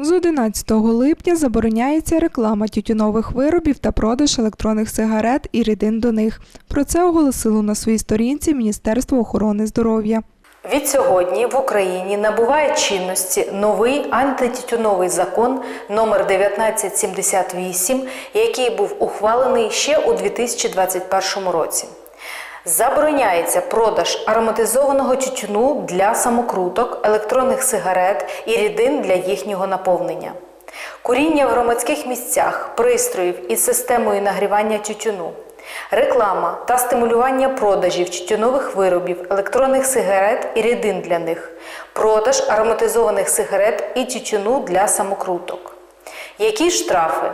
З 11 липня забороняється реклама тютюнових виробів та продаж електронних сигарет і рідин до них. Про це оголосило на своїй сторінці Міністерство охорони здоров'я. Відсьогодні в Україні набуває чинності новий антитютюновий закон номер 1978, який був ухвалений ще у 2021 році. Забороняється продаж ароматизованого тютюну для самокруток, електронних сигарет і рідин для їхнього наповнення. Куріння в громадських місцях, пристроїв із системою нагрівання тютюну, реклама та стимулювання продажів тютюнових виробів, електронних сигарет і рідин для них, продаж ароматизованих сигарет і тютюну для самокруток. Які штрафи?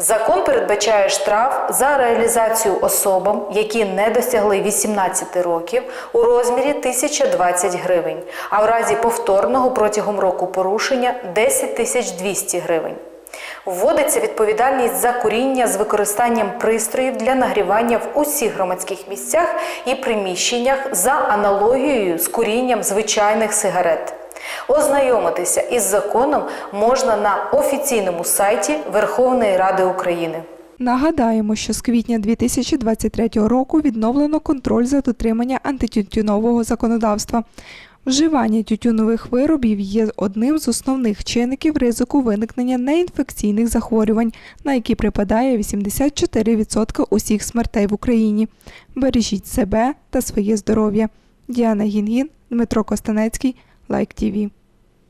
Закон передбачає штраф за реалізацію особам, які не досягли 18 років, у розмірі 1020 гривень, а в разі повторного протягом року порушення 10 тисяч 200 гривень. Вводиться відповідальність за куріння з використанням пристроїв для нагрівання в усіх громадських місцях і приміщеннях за аналогією з курінням звичайних сигарет. Ознайомитися із законом можна на офіційному сайті Верховної Ради України. Нагадаємо, що з квітня 2023 року відновлено контроль за дотримання антитютюнового законодавства. Вживання тютюнових виробів є одним з основних чинників ризику виникнення неінфекційних захворювань, на які припадає 84% усіх смертей в Україні. Бережіть себе та своє здоров'я. Діана Гінгін, Дмитро Костанецький, like TV.